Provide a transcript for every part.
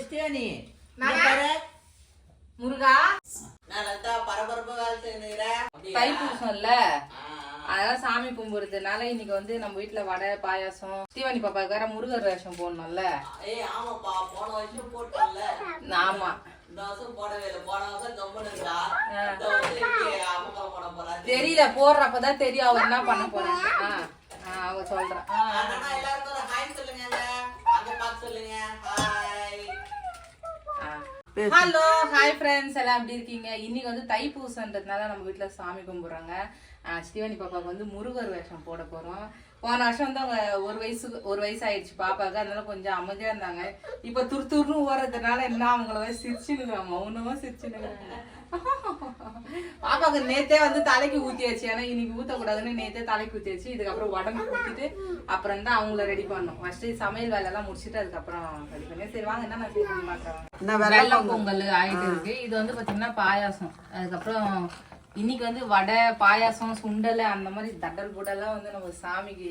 ஸ்டேனி நானா? முருகா? தைப்பூசம்ல அதெல்லாம் சாமி கும்பிடுறதுனால இன்னைக்கு வந்து நம்ம வீட்ல வடை பாயாசம். தீவானி பாப்பாக்கு வேற முருகர் வேஷம் போடணும்ல. ஏய் ஆமாப்பா போன வருஷம் போட்டோம்ல ஆமா. தெரியல போடுறப்பதான் தெரியும். அவர் என்ன பண்ண போறாங்க ஆ, ஆ, ஹலோ ஹாய் ஃப்ரெண்ட்ஸ் எல்லாம் எப்படி இருக்கீங்க? இன்னைக்கு வந்து தைப்பூசன்றதுனால நம்ம வீட்ல சாமி கும்பிடுறாங்க. ஆ, பாப்பாவுக்கு வந்து முருகர் வேஷம் போட போறோம். போன வருஷம் வந்து அவங்க ஒரு வயசு ஒரு வயசு ஆயிடுச்சு பாப்பாவுக்கு. அதனால கொஞ்சம் அமைதியா இருந்தாங்க. இப்ப துரு துருன்னு ஓடுறதுனால என்ன அவங்கள வந்து சிரிச்சுன்னு மௌனமா சிரிச்சுன்னு பாப்பாக்கு நேத்தே வந்து தலைக்கு ஊத்தியாச்சு. ஏன்னா இன்னைக்கு ஊத்தக்கூடாதுன்னு நேத்தே தலைக்கு ஊத்தியாச்சு. இதுக்கப்புறம் உடம்பு ஊத்திட்டு அப்புறம் தான் அவங்கள ரெடி பண்ணோம் ஃபர்ஸ்ட் சமையல் வேலை எல்லாம் முடிச்சிட்டு அதுக்கப்புறம் ரெடி பண்ணி சரி வாங்க என்ன நான் செய்ய மாட்டேன்? வெள்ளம் பொங்கல் ஆயிட்டு இருக்கு. இது வந்து பாத்தீங்கன்னா பாயாசம். அதுக்கப்புறம் இன்னைக்கு வந்து வடை பாயாசம் சுண்டல் அந்த மாதிரி தட்டல் புடெல்லாம் வந்து நம்ம சாமிக்கு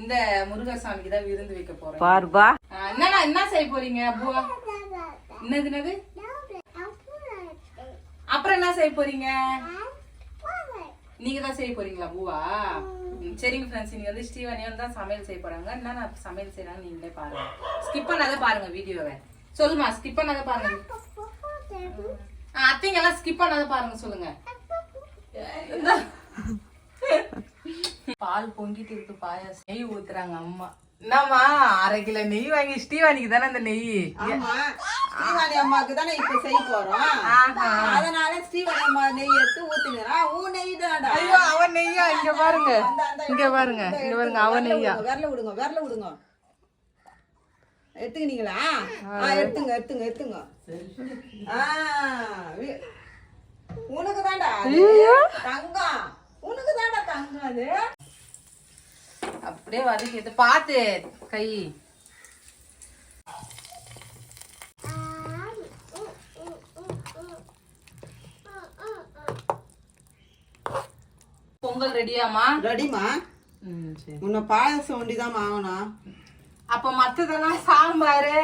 இந்த முருகர் சாமிக்கு தான் விருந்து வைக்க போறோம். என்னண்ணா என்ன செய்ய போறீங்க என்னது என்னது? அப்புறம் என்ன செய்ய போறீங்க? நீங்க தான் செய்ய போறீங்களா பூவா? சரிங்க ஃப்ரெண்ட்ஸ் நீங்க வந்து ஸ்ரீவாணியம் தான் சமையல் செய்ய போறாங்க? என்ன சமையல் செய்யறாங்க நீங்களே பாருங்க. ஸ்கிப் பண்ணாத பாருங்க வீடியோவை. சொல்லுமா ஸ்கிப் பண்ணாத பாருங்க. ஆ, அத்தைங்க எல்லாம் ஸ்கிப் பண்ணாத பாருங்க சொல்லுங்க. பால் பொங்கிட்டு இருக்கு பாயாசம். நெய் ஊத்துறாங்க அம்மா. என்னம்மா அரை கிலோ நெய் வாங்கி ஸ்ரீவாணிக்கு தானே அந்த நெய்? ஸ்ரீவாணி அம்மாக்கு தானே இப்ப செய்ய போறோம். அதனால ஸ்ரீவாணி அம்மா நெய் எடுத்து ஊத்துங்கிறா உன் நெய் தான்டா. ஐயோ அவன் நெய்யா? இங்க பாருங்க. இங்க பாருங்க. இங்க பாருங்க. அவன் நெய்யா? விரல விடுங்க விரல விடுங்க. எடுத்துக்கினீங்களா? ஆ எடுத்துங்க எடுத்துங்க எடுத்துங்க. உனக்கு தான்டா அது. தங்கம் உனக்கு தான்டா தங்கம் அது அப்படியே வதக்கிட்டு பாத்து கை. பொங்கல் ரெடியாமா ரெடிமா உன்னை பாயசம் ஒண்டிதான் ஆகணும். அப்ப மத்ததெல்லாம் சாம்பார்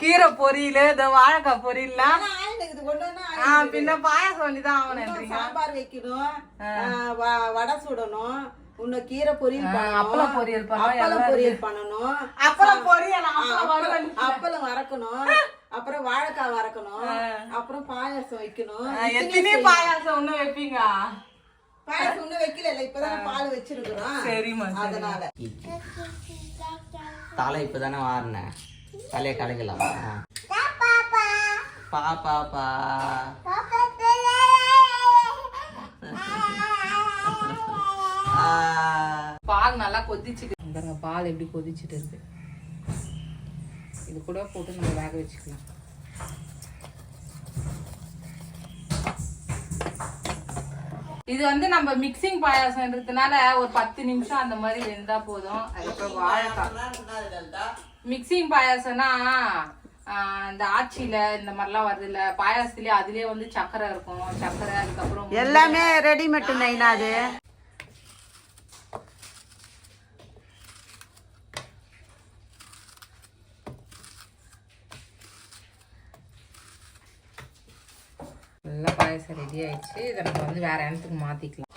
கீரை பொரியல் இந்த வாழைக்காய் பொரியல்லாம் பின்ன பாயாசம் வேண்டிதான் ஆகணுன்றீங்க சாம்பார் வைக்கணும். வடை சுடணும். இன்னும் கீரை பொரியல் அப்பளம் பொரியல் அப்பளம் பொரியல் பண்ணணும். அப்புறம் பொரியல் அப்பளம். அப்பளம் வறக்கணும். அப்புறம் வாழைக்காய் வறக்கணும். அப்புறம் பாயாசம் வைக்கணும். எத்தனை பாயாசம் ஒண்ணு வைப்பீங்க? பாயாசம் இன்னும் வைக்கல இல்ல இப்பதான் பால் வச்சிருக்கிறோம். சரிம்மா சரி. அதனால. தலை இப்பதானே வாரினேன் தலையை கலைக்கலாமா? பா பாப்பா ஆ. பால் நல்லா கொதிச்சுட்டு பாருங்க பால் எப்படி கொதிச்சுட்டு இருக்கு? இது கூட போட்டு நம்ம வேக வச்சுக்கலாம். இது வந்து நம்ம மிக்சிங் பாயாசம்ன்றதுனால ஒரு பத்து நிமிஷம் அந்த மாதிரி வெந்தா போதும். அதுக்கப்புறம் வாழைக்காய்? மிக்சிங் பாயாசம்னா ஆஹ், இந்த ஆச்சியில இந்த மாதிரிலாம் வருது இல்ல பாயாசத்துலயே அதுலயே வந்து சக்கரை இருக்கும். சக்கரை அதுக்கப்புறம் எல்லாமே ரெடிமேட் நெய்னா அது நல்லா பாயாசம் ரெடி ஆயிடுச்சு இதை நம்ம வந்து வேற இடத்துக்கு மாத்திக்கலாம்.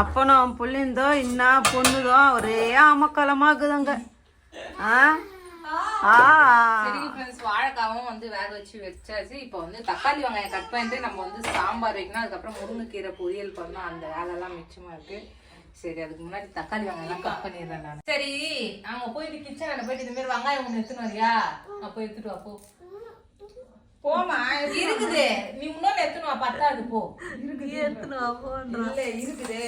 அப்பனும் புள்ளிந்தோ இன்னா பொண்ணுதோ ஒரே அமக்கலமாக்குதுங்க. ஆ? ஃப்ரெண்ட்ஸ் வாழைக்காவும் வந்து வேக வச்சு வச்சாச்சு. இப்போ வந்து தக்காளி வெங்காயம் கட் பண்ணிட்டு நம்ம வந்து சாம்பார் வைக்கணும். அதுக்கப்புறம் முருங்கைக்கீரை பொரியல் பண்ணணும். அந்த வேலைலாம் மிச்சமா இருக்கு. சரி அதுக்கு முன்னாடி தக்காளி வெங்காயம் கட் பண்ணிடுறேன் நான். சரி அங்க போயிட்டு கிச்சன்ல போயிட்டு இந்த மாதிரி வெங்காயம் ஒன்று எடுத்துன்னு வரியா? அப்போ எடுத்துட்டு வா போ. போமா இருக்குது. நீ முன்னாடி எடுத்துன்னு வா பத்தாது போ. இல்ல இருக்குது.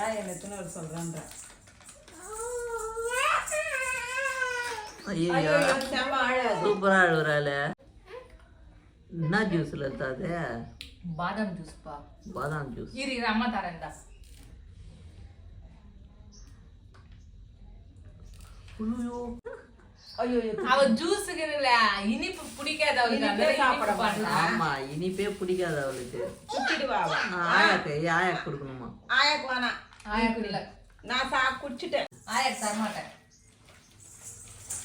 ஏன் என்ன எத்தனை ஒரு சொல்றேன்ற. ஐயோ செம சூப்பரா அழுகுறாள் என்ன ஜூஸ்ல அது? பாதாம் ஜூஸ் பா. பாதாம் ஜூஸ் இரு இரு, அம்மா தரேன்டா ஐயோ அவ ஜூஸுக்கு இல்ல இனிப்பு பிடிக்காது அவளுக்கு. சாப்பிட. ஆமா இனிப்பே பிடிக்காது அவளுக்கு. குடிச்சிடுவா. ஆயாக்கு ஆயாக்கு கொடுக்கணுமா? ஆயாக்கு வேணாம். ஆயாக்கு இல்ல. நான் சா குடிச்சிட்டேன். ஆயாக்கு தர மாட்டேன்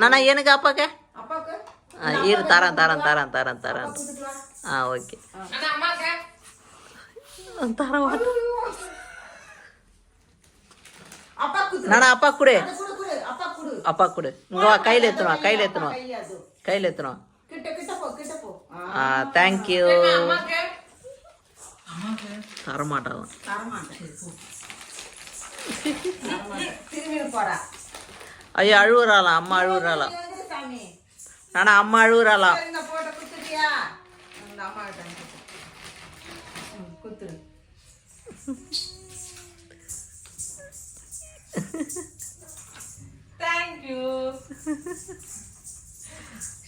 நானா எனக்கு அப்பாக்கு? இரு தரேன் தரேன் தரேன் தரேன் தரேன். ஆ ஓகே. தரேன். நானா அப்பா கொடு. அப்பா குடு. இங்க வா கையில எத்தணும் வா, கையில அப்பா எத்தணும் வா. கை அது. கையில எத்தணும் வா. கிட்ட கிட்ட போ கிட்ட போ. ஆ, தேங்க்யூ தரமாட்டான் தரமாட்டேன் தரமாட்டேன். திரும்பி போடா ஐயோ அழுவுறாளாம். அம்மா அழுவுறாளாம். நானா அம்மா அழுவுறாளாம். இந்த போட்டோ குத்துட்டியா? இந்த அம்மா கிட்ட அனுப்பு. ம், குத்துரு. தேங்க் யூ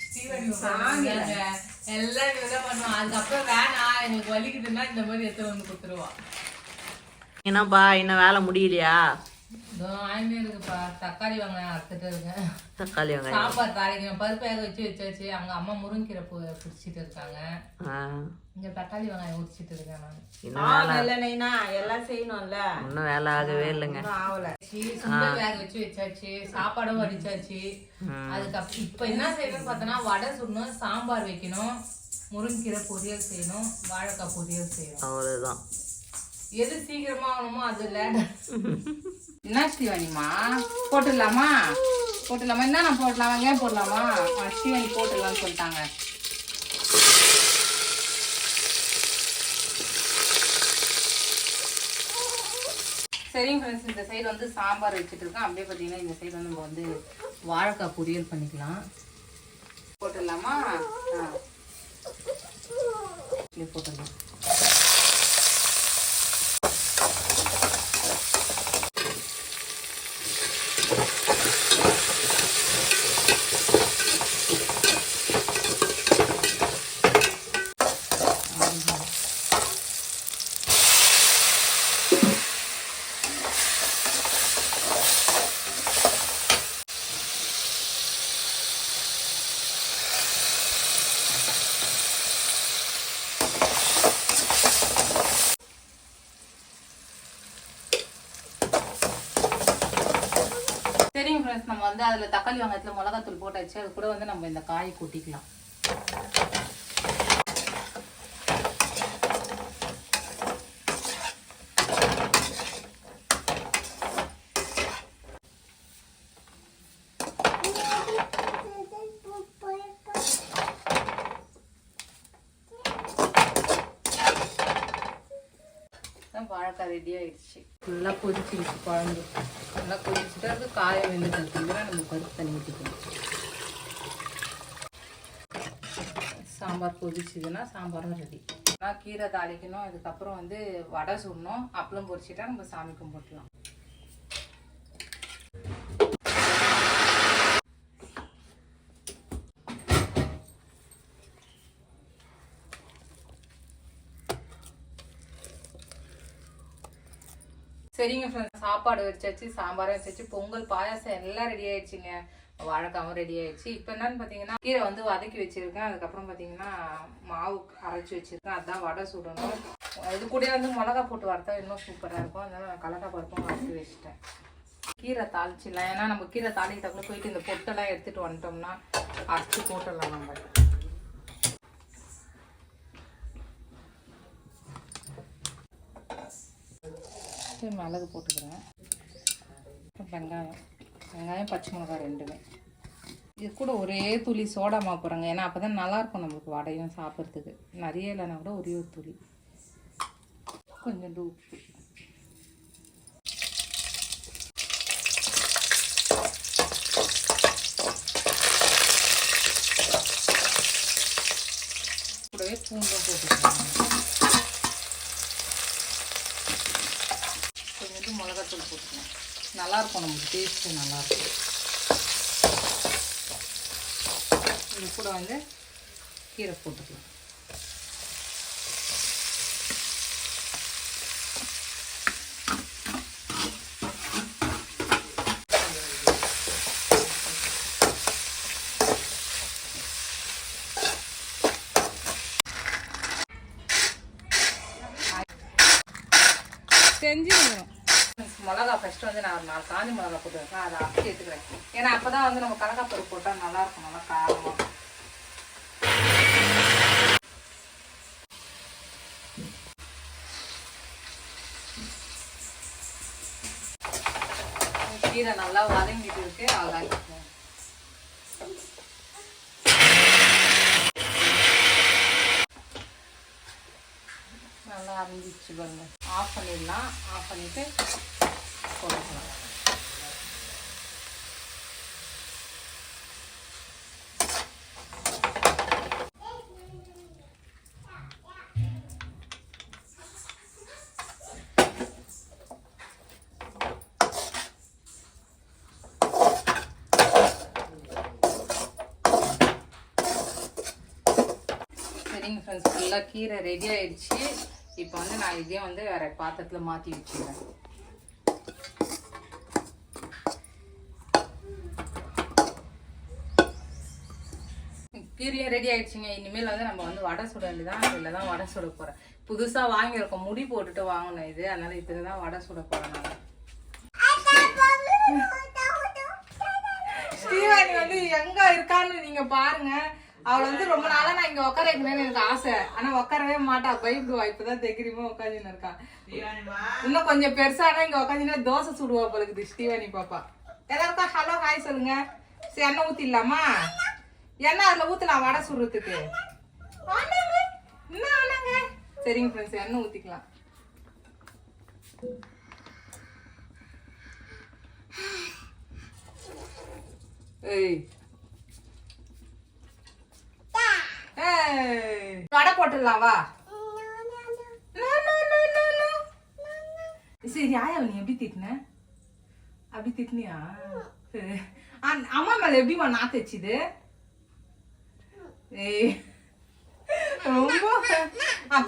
ஸ்டீவன் சாமில. எல்லாம் இவதான் பண்ணுவான். அதுக்கப்புறம் வேணாம். எனக்கு வலிக்குதுன்னா இந்த மாதிரி எடுத்து வந்து கொடுத்துருவான் என்னப்பா இன்னும் வேலை முடியலையா? இதோ ஆயிமே இருக்குப்பா. தக்காளி வெங்காயம் அறுத்துட்டு இருக்கேன். தக்காளி வெங்காயம் சாம்பார் தாளிக்கணும். பருப்பு வேக வச்சு வச்சாச்சு. அங்க அம்மா முருங்கீரை பிடிச்சிட்டு இருக்காங்க. இங்க தக்காளி வெங்காயம் உரிச்சிட்டு இருக்கேன் நான். இன்னும் எல்லாம் செய்யணும்ல. இன்னும் வேலை ஆகவே இல்லைங்க. இன்னும் ஆவல சுண்டல் வேக வச்சு வச்சாச்சு. சாப்பாடும் வடிச்சாச்சு. அதுக்கப்புறம் இப்ப என்ன செய்யணும்னு பார்த்தோன்னா வடை சுடணும் சாம்பார் வைக்கணும் முருங்கீரை பொரியல் செய்யணும் வாழைக்காய் பொரியல் செய்யணும். அவ்வளவுதான். எது சீக்கிரமா ஆகணுமோ அது என்ன ஸ்ரீவாணிமா போட்டுடலாமா? போட்டுடலாமா? என்ன நான் போடலாம் வெங்காயம் போடலாமா? ஆ, ஸ்ரீவாணி போட்டுடலாம்னு சொல்லிட்டாங்க. சரிங்க ஃப்ரெண்ட்ஸ் இந்த சைடு வந்து சாம்பார் வச்சுட்டு இருக்கோம். அப்படியே பார்த்தீங்கன்னா இந்த சைடு வந்து நம்ம வந்து வாழைக்காய் பொரியல் பண்ணிக்கலாம். போட்டுடலாமா? ஆ. போட்டுடலாம் சரிங்க ஃப்ரெண்ட்ஸ் நம்ம வந்து அதில் தக்காளி வெங்காயத்தில் மிளகாத்தூள் போட்டாச்சு அது கூட வந்து நம்ம இந்த காயை கொட்டிக்கலாம். தான் ரெடி ஆயிடுச்சு. நல்லா கொதிச்சிருச்சு குழம்பு. நல்லா கொதிச்சுட்டு அது காயம் வெந்துட்டு நம்ம பருப்பு தண்ணி ஊற்றிக்கணும் சாம்பார் கொதிச்சுதுன்னா சாம்பாரும் ரெடி நான் கீரை தாளிக்கணும். அதுக்கப்புறம் வந்து வடை சுடணும். அப்பளம் பொரிச்சிட்டா நம்ம சாமி கும்பிட்டுலாம் சரிங்க ஃப்ரெண்ட்ஸ் சாப்பாடு வச்சாச்சு சாம்பாரும் வச்சாச்சு பொங்கல் பாயாசம் எல்லாம் ரெடி ஆயிடுச்சுங்க. வாழைக்காவும் ரெடி ஆயிடுச்சு. இப்போ என்னன்னு பார்த்தீங்கன்னா கீரை வந்து வதக்கி வச்சிருக்கேன். அதுக்கப்புறம் பார்த்தீங்கன்னா மாவு அரைச்சி வச்சிருக்கேன். அதான் வடை சுடணும். இது கூட வந்து மிளகா போட்டு வறுத்தா இன்னும் சூப்பராக இருக்கும். அதனால நான் கடலை பருப்பும் அரைச்சி வச்சுட்டேன். கீரை தாளிச்சிடலாம். ஏன்னா நம்ம கீரை தாளிக்கிறதுக்குள்ள போயிட்டு இந்த பொட்டெல்லாம் எடுத்துகிட்டு வந்துட்டோம்னா அரைச்சி போட்டுடலாம் நம்ம. ஃபஸ்ட்டு மிளகு போட்டுக்கிறேன். வெங்காயம். வெங்காயம் பச்சை மிளகாய் ரெண்டுமே. இது கூட ஒரே துளி சோடா மாவு போடுறாங்க. ஏன்னா அப்போ தான் நல்லாயிருக்கும் நம்மளுக்கு வடையும் சாப்பிட்றதுக்கு. நிறைய இல்லைன்னா கூட ஒரே ஒரு துளி. கொஞ்சோண்டு உப்பு கூடவே பூண்டும் போட்டுக்கலாம் நல்லாயிருக்கும் நமக்கு டேஸ்ட்டு நல்லாயிருக்கும். இது கூட வந்து கீரை போட்டுக்கலாம். செஞ்சுக்கணும் மிளகா ஃபஸ்ட்டு வந்து நான் ஒரு நாலு காஞ்சி மிளகா போட்டு வைப்பேன் அதை அப்படியே எடுத்துக்கிறேன். ஏன்னா அப்போ தான் வந்து நம்ம கடலைப்பருப்பு போட்டால் நல்லாயிருக்கும் நல்லா காரமாக கீரை நல்லா வதங்கிட்டு இருக்கு. அவ்வளோதான் நல்லா அரைஞ்சிச்சு பாருங்க. ஆஃப் பண்ணிடலாம். ஆஃப் பண்ணிவிட்டு போட்டுக்கலாம் சரிங்க ஃப்ரெண்ட்ஸ் ஃபுல்லாக கீரை ரெடி ஆயிடுச்சு. இப்போ வந்து நான் இதே வந்து வேறு பாத்திரத்தில் மாற்றி வச்சுக்கிறேன். கீரையும் ரெடி ஆயிடுச்சுங்க. இனிமேல் வந்து நம்ம வந்து வடை சுட வேண்டியதான் இதில் தான் வடை சுட போகிறேன் புதுசாக வாங்கியிருக்கோம். முடி போட்டுட்டு வாங்கினோம் இது. அதனால இதில் தான் வடை சுட போகிறேன் நான். ஸ்ரீவாணி வந்து எங்க இருக்கான்னு நீங்க பாருங்க. அவளை வந்து ரொம்ப நாளா நான் இங்க உட்கார வைக்கணும்னு எனக்கு ஆசை. ஆனா உட்காரவே மாட்டா. பயப்படுவா. இப்பதான் தைரியமா உட்காந்துன்னு இருக்கா. இன்னும் கொஞ்சம் பெருசானா இங்க உட்காந்துன்னா தோசை சுடுவா போலுக்குது ஸ்ரீவாணி பாப்பா. எல்லாருக்கும் ஹலோ ஹாய் சொல்லுங்க. சரி எண்ணெய் ஊத்திடலாமா? என்ன அதுல ஊத்தலாம் வடை சுடுறதுக்கு? என்ன ஆனாங்க? சரிங்க ஃப்ரெண்ட்ஸ் எண்ணெய் ஊத்திக்கலாம். ஏய். வடை போட்டுடலாம் வா. சரி ஆயா நீ? எப்படி திட்டின? அப்படி திட்டினியா? அம்மா மேல எப்படிமா நான் வச்சுது? ரொம்ப.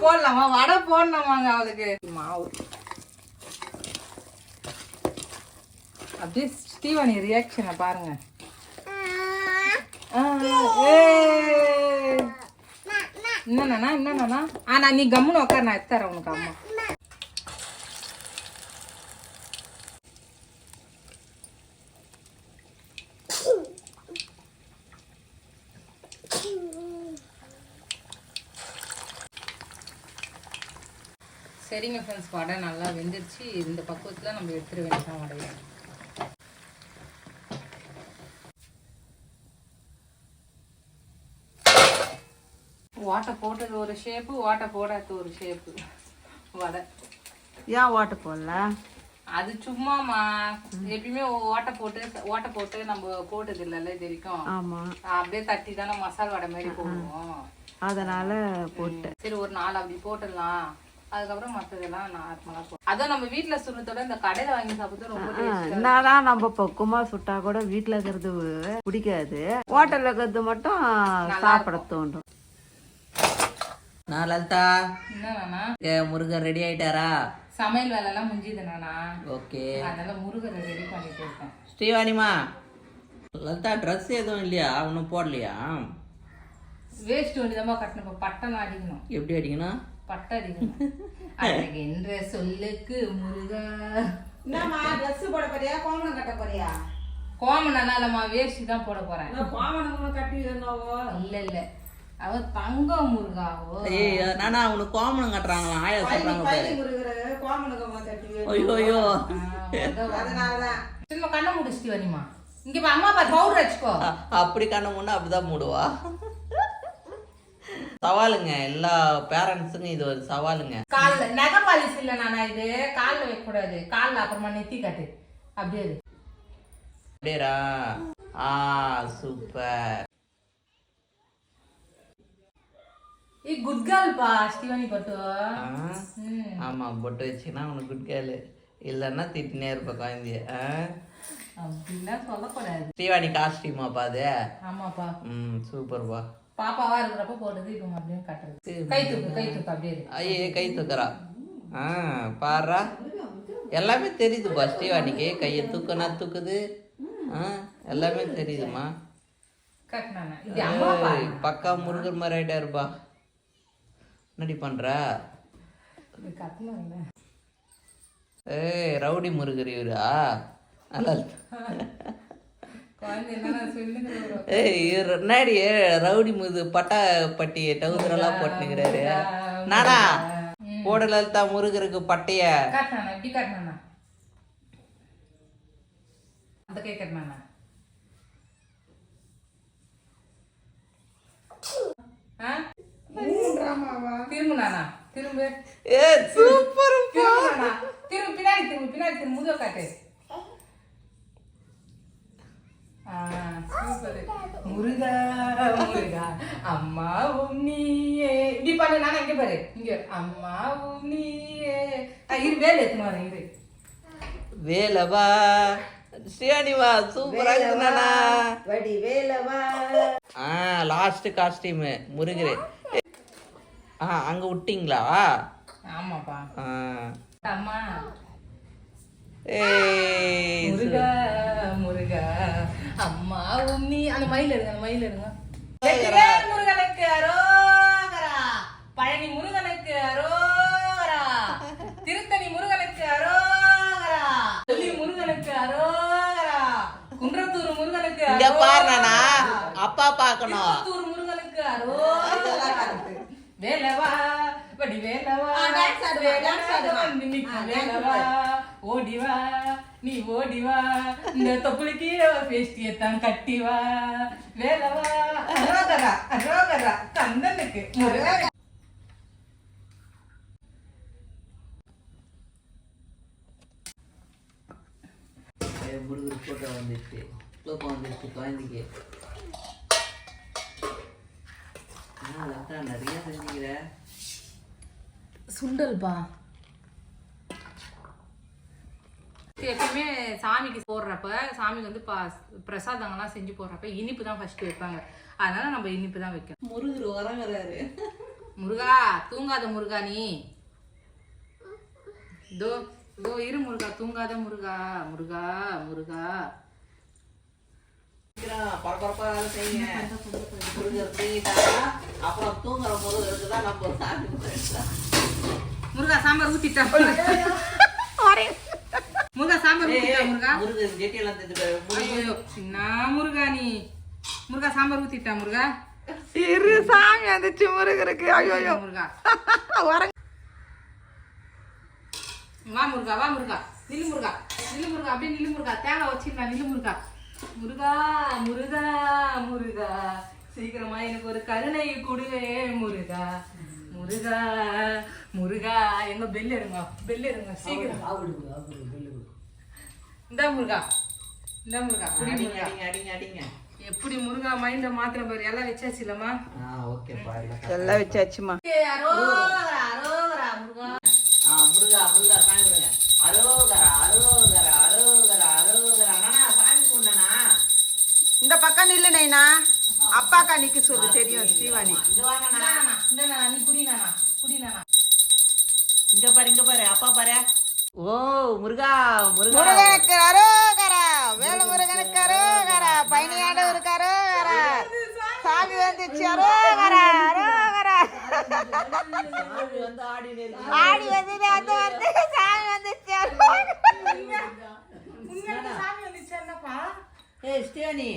போடலாமா? வடை போடணுமாங்க அவளுக்கு. மாவு. அப்படியே ஸ்டீவனி ரியாக்ஷனை பாருங்க. என்னண்ணா என்னண்ணா ஆ நான் நீ கம்முன்னு உட்கார் நான் எடுத்துறேன் உனக்கு அம்மா. சரிங்க ஃப்ரெண்ட்ஸ் வடை நல்லா வெந்துருச்சு. இந்த பக்குவத்தில் நம்ம எடுத்துட வேண்டியதான் வடையை ஓட்டை போட்டது ஒரு ஷேப்பு ஓட்டை போடாத ஒரு ஷேப்பு வடை. ஏன் ஓட்ட போடல? அது சும்மாமா எப்பயுமே ஓட்டை போட்டு ஓட்டை போட்டு நம்ம போட்டது இல்லைல்ல இது வரைக்கும். ஆமா. அப்படியே தட்டி தானே மசால் வடை மாதிரி போடுவோம். அதனால போட்டேன். சரி ஒரு நாலு அப்படி போட்டுடலாம். அதுக்கப்புறம் மற்றதெல்லாம் நார்மலாக அதுவும் நம்ம வீட்டில் சுடுறதோட இந்த கடையில் வாங்கி சாப்பிட்டு ரொம்ப. என்னதான் நம்ம பக்குவமா சுட்டா கூட வீட்டுல இருக்கிறது பிடிக்காது. ஹோட்டல்ல இருக்கிறது மட்டும் சாப்பிட தோண்டும் நான் லலிதா. என்னன்னா ஏ முருகன் ரெடி ஆயிட்டாரா? சமையல் வேலைலாம் முடிஞ்சுது நானா ஓகே. அதனால முருகரை ரெடி பண்ணிட்டு இருக்கேன் ஸ்ரீவாணிமா. லலிதா ட்ரெஸ் எதுவும் இல்லையா? ஒன்றும் போடலையா? வேஸ்ட் ஒன்று கட்டணும். பட்டம் அடிக்கணும். எப்படி அடிக்கணும்? பட்டை அடிக்கணும் அன்னைக்கு என்ற சொல்லுக்கு முருகா. என்னம்மா ட்ரெஸ் போட போறியா? கோமணம் கட்ட போறியா? கோமம் நல்லா இல்லம்மா வேஷ்டி தான் போட போறேன். கோமணம் கட்டி என்னவோ? இல்ல இல்ல. அவ தங்கம் முருகாவோ? ஏய் நானா அவனுக்கு கோமணம் கட்டுறாங்களாம் ஆயா சொல்றாங்க பாரு. கோமணம் கட்டி ஐயோ ஐயோ அதனாலதான். சும்மா கண்ணை முடிச்சுட்டு வரிமா இங்க அம்மா பாரு பவுடர் வச்சுக்கோ அப்படி கண்ண முன்னா அப்படிதான் மூடுவா. சவாலுங்க. எல்லா பேரண்ட்ஸுங்க இது ஒரு சவாலுங்க. கால்ல நகை பாலிசி இல்ல நானா இது? கால்ல வைக்க கூடாது கால்ல அப்புறமா நெத்தி காட்டு. அப்படியே அப்படியேரா ஆ சூப்பர். இ குட் ಗರ್ಲ್ ಪಾ ಸ್ಟಿವನಿ ಬಟ್ಟು ஆமா பொட்டு வச்சுன்னா உனக்கு குட் கேர்ள் இல்லன்னா திட்டினே இருப்ப குழந்தைய. ஆ? அப்படின்னா சொல்லக்கூடாது. தீவாணி காஸ்டியூமாப்பா அது? ஆமாப்பா. ம் சூப்பர்ப்பா. பாப்பாவா இருக்கிறப்ப போட்டது இப்போ மறுபடியும் கட்டுறது. கை தூக்கு கை தூக்கு அப்படியே. ஐயே கை தூக்குறா. ஆ பாருடா எல்லாமே தெரியுதுப்பா ஸ்ரீவாணிக்கு கையை தூக்குனா தூக்குது. ஆ எல்லாமே தெரியுதுமா பக்கா முருகர் மாதிரி ஆயிட்டாருப்பா. என்னடி பண்ற? கட்டணும் ஏய் ரவுடி முருகர் இவரா? நல்லா என்னடி ரவுடி முது பட்டா பட்டி டவுசரெல்லாம் போட்டுனுக்கிறாரு நானா? போடலத்தா முருகருக்கு பட்டைய? திரும்புனானா? திரும்ப. ஏ சூப்பர் திரும்புனானா? திரும்ப பின்னாடி திரும்ப பின்னாடி திரும்ப முதுக காட்டு ஆ, சூப்பரு. முருகா முருகா அம்மாவும் நீயே. இப்படி பண்ணு நான் இங்க பாரு. இங்க. அம்மாவும் நீயே. இரு வேலை வரேன் இரு. வேலவா ஸ்ரீவாணிவா சூப்பரா இருக்குண்ணா வடி வேலவா ஆ லாஸ்ட் காஸ்டியூம் முருகரு. ஆ அங்க விட்டீங்களா? ஆமாப்பா. ஆ. அம்மா. முருகா முருகா அந்த மயில் எடுங்க அந்த மயில் முருகனுக்கு அரோகரா. பழனி முருகனுக்கு அரோகரா. திருத்தணி முருகனுக்கு அரோகரா. டெல்லி முருகனுக்கு அரோகரா. குன்றத்தூர் முருகனுக்கு இங்க அப்பா பார்க்கணும். திருப்பத்தூர் முருகனுக்கு அரோகரா. வேலவா வடி வேலவா ஆ, dance ஆடுவா, dance ஆடுவா. வந்து நிக்கு ஆ, dance வேலவா. ஓடிவா நீ ஓடிவா இந்த தொப்புளுக்கு பேஸ்டியத்தான் கட்டி வா. வேலவா அரோகரா அரோகரா கந்தனுக்கு முருகர் போட்டோ வந்துச்சு தூக்கம் வந்துச்சு குழந்தைக்கு ஆ லதா நிறைய செஞ்சுக்கிற. சுண்டல்பா எப்பயுமே சாமிக்கு போடுறப்ப சாமிக்கு வந்து பா பிரசாதங்கள்லாம் செஞ்சு போடுறப்ப இனிப்பு தான் ஃபர்ஸ்ட் வைப்பாங்க. அதனால நம்ம இனிப்பு தான் வைக்கணும். முருகர் வரங்கிறாரு முருகா தூங்காத முருகா நீ. தோ தோ இரு முருகா தூங்காத முருகா முருகா முருகா. பரபரப்பா செய்யுங்க. முருகர் தூங்கிட்டாங்க அப்புறம் தூங்குற முருகருக்கு தான் நம்ம சாமி கும்பிடலாம். முருகா சாம்பார் ஊத்திட்டா. முருகா சாம்பார் ஊத்திட்டா சின்ன முருகா நீ. முருகா சாம்பார் ஊத்திட்டா முருகா. இரு சாமி வந்துச்சு முருகருக்கு. ஐயோ முருகா. வா முருகா வா முருகா. நில்லு முருகா. நில்லு முருகா. அப்படியே நில்லு முருகா. தேங்காய் வச்சிருக்கா நில்லு முருகா. முருகா முருகா முருகா. சீக்கிரமா எனக்கு ஒரு கருணை கொடுவே முருகா. முருகா முருகா. எங்க பெல் எடுங்க பெல் எடுங்க. சீக்கிரம். இந்தா முருகா. இந்தா முருகா குடி அடிங்க முருகா. அடிங்க அடிங்க அடிங்க. எப்படி முருகா மைண்ட மாத்திரம் பாரு எல்லாம் வச்சாச்சு இல்லம்மா இல்லை எல்லாம் வச்சாச்சுமா அரோகரா அரோகரா முருகா. ஆ முருகா முருகா சாமி விடுங்க அரோகரா அரோகரா அரோகரா அரோகரா. நானா சாமி கும்பிடனா இந்த பக்கம் நில்லு நைனா. அப்பாக்கா நிக்க சொல்லு தெரியும் ஸ்ரீவாணி இந்த நானா நீ குடி நானா குடி நானா இங்க பாரு இங்க பாரு. அப்பா பாரு. ஓ முருகா முருகா. முருகனுக்கு அரோகரா வேலு முருகனுக்கு அரோகரா பயணியாண்டவருக்கு அரோகரா சாமி வந்துச்சு அரோகரா அரோகரா. வந்து ஆடி வந்தது அந்த வந்து சாமி வந்துச்சு ஏய் ஸ்டேனி?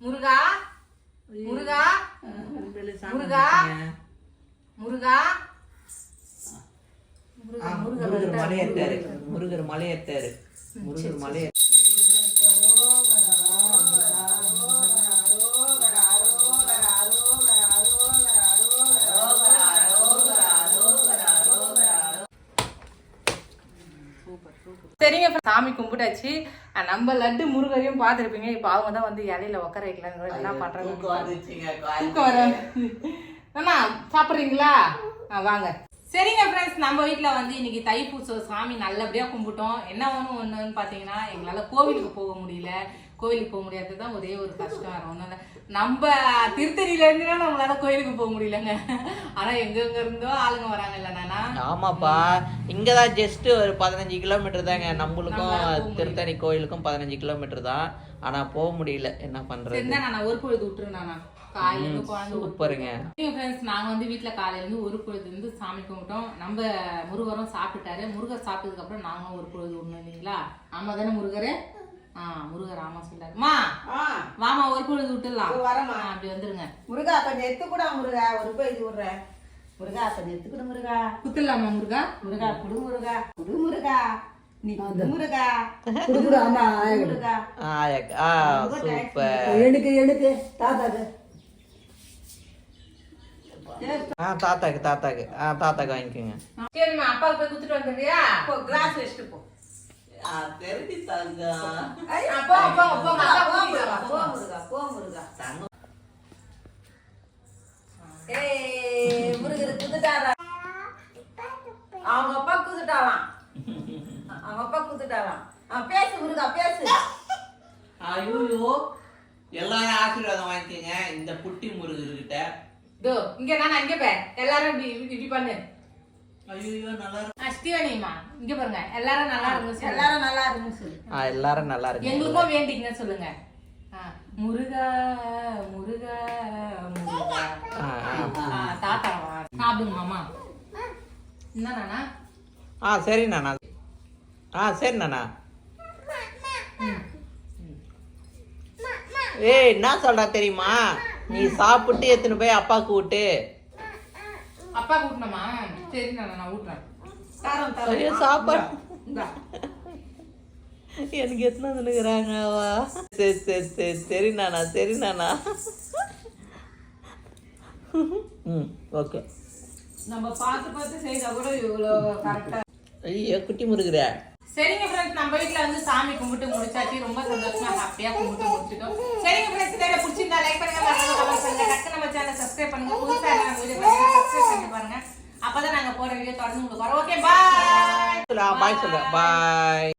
முருகா முருகா முருகா? முருகா. முருகர் மலையேத்தாரு. முருகர். மலையேத்தாரு. முருகர் மலையே சரிங்க சாமி கும்பிட்டாச்சு. நம்ம லட்டு முருகரையும் பார்த்துருப்பீங்க. இப்போ அவங்க தான் வந்து இலையில உட்கார வைக்கலான்னு என்ன பண்றாங்க? தூக்கம் அண்ணா சாப்பிட்றீங்களா? வாங்க. சரிங்க ஃப்ரெண்ட்ஸ் நம்ம வீட்டில் வந்து இன்னைக்கு தைப்பூசம் சாமி நல்லபடியாக கும்பிட்டோம். என்ன ஒன்று ஒன்றுன்னு பார்த்தீங்கன்னா எங்களால் கோவிலுக்கு போக முடியல. கோவிலுக்கு போக முடியாதது தான் ஒரே ஒரு கஷ்டம் வேறு ஒன்றும் இல்லை. நம்ம திருத்தணியில இருந்துனா நம்மளால கோயிலுக்கு போக முடியலங்க. ஆனால் எங்கெங்க இருந்தோ ஆளுங்க வராங்க இல்லை நானா? ஆமாப்பா. இங்கே தான் ஜஸ்ட் ஒரு பதினஞ்சு கிலோமீட்டர் தாங்க. நம்மளுக்கும். திருத்தணி கோயிலுக்கும் பதினஞ்சு கிலோமீட்டர் தான். ஆனால் போக முடியல. என்ன பண்ணுறது சரிதான் நான் ஒரு பொழுது விட்டுருந்தானா காலையிலேருந்து குழந்தை ஒரு சூப்பருங்க. ஃப்ரெண்ட்ஸ் நாங்கள் வந்து வீட்டில் காலையிலேருந்து ஒரு பொழுது இருந்து சாமி கும்பிட்டோம். நம்ம முருகரும் சாப்பிட்டுட்டாரு முருகர் சாப்பிட்டதுக்கு அப்புறம் நாங்களும் ஒரு பொழுது ஒண்ணு இல்லைங்களா? ஆமா தானே முருகர்? ஆ முருகர் ஆமா சொல்லாரு மா ஆ. வாமா ஒரு பொழுது வரேம்மா. ஆ, அப்படி வந்துருங்க. முருகா கொஞ்சம் எடுத்துக்கூடா முருகா. ஒரு போய் இது விடுறேன் முருகா கொஞ்சம் எடுத்துக்கூட முருகா. குத்துடலாமா முருகா? முருகா குடு முருகா. குடு முருகா. நீ குடு முருகா. குடு முருகா. ஆ ஆ சூப்பர். எனக்கு எனக்கு. தாத்தாக்கு ஆ தாத்தாக்கு தாத்தாக்கு. ஆ தாத்தாக்கு வாங்கிக்கோங்க. சரிம்மா அப்பாவுக்கு போய் குத்துட்டு வந்துடுறியா? போ கிளாஸ் வச்சுட்டு போ. தெரிஞ்சு தங்கம். அப்போ அப்போ அப்போ போ, முருகா. போ முருகா போ முருகா தங்கம் ஏய் முருகர் குத்துட்டாரா அவங்க அப்பா குத்துட்டாராம் அவங்க அப்பா குத்துட்டாராம் ஆ, பேசு முருகா பேசு ஐயோ எல்லாரும் ஆசீர்வாதம் வாங்கிக்கோங்க இந்த குட்டி முருகர்கிட்ட இதோ இங்க நான் அங்க பே எல்லாரும் இப்படி பண்ணு. இங்க பாருங்க எல்லாரும் நல்லா இருங்க சொல்லுங்க. எல்லாரும் நல்லா இருக்குன்னு சொல்லு. ஆ எல்லாரும் நல்லா இருக்கு எங்களுக்கும் வேண்டிங்க சொல்லுங்க. முருகா முருகா முருகா. ஆ, ஆ. ஆ, தாத்தாவா? சாப்பிடுங்க மாமா. என்ன நானா? ஆ சரி நானா. ஆ சரி நானா. ஏய் என்ன சொல்றா தெரியுமா? நீ சாப்பிட்டு எடுத்துன்னு போய் அப்பாவுக்கு விட்டு அப்பா கூட்டணுமா சரி நானா நான் ஊட்டுறேன். தரோம் தரோம். ஐயோ சாப்பாடு. எனக்கு எத்தனை வந்துக்கிறாங்கவா சரி சரி சரி சரி நானா சரி நானா. ம் ஓகே. நம்ம பார்த்து பார்த்து செய்தா கூட இவ்வளோ கரெக்டா ஐயோ குட்டி முருகுற சரிங்க ஃப்ரெண்ட்ஸ் நம்ம வீட்டில் வந்து சாமி கும்பிட்டு முடிச்சாச்சு. ரொம்ப சந்தோஷமா ஹாப்பியாக கும்பிட்டு முடிச்சிட்டோம். சரிங்க ஃப்ரெண்ட்ஸ் இதை பிடிச்சிருந்தா லைக் பண்ணுங்க மறக்காம கமெண்ட் பண்ணுங்க. டக்கு நம்ம சேனல் சப்ஸ்கிரைப் பண்ணுங்க. புதுசாக நம்ம வீடியோ பண்ணுங்க சப்ஸ்கிரைப் பண்ணி பாருங்க. அப்பதான் நாங்க போற வீடியோ தொடர்ந்து உங்களுக்கு வரோம். ஓகே பாய் பாய் சொல்லுங்க பாய்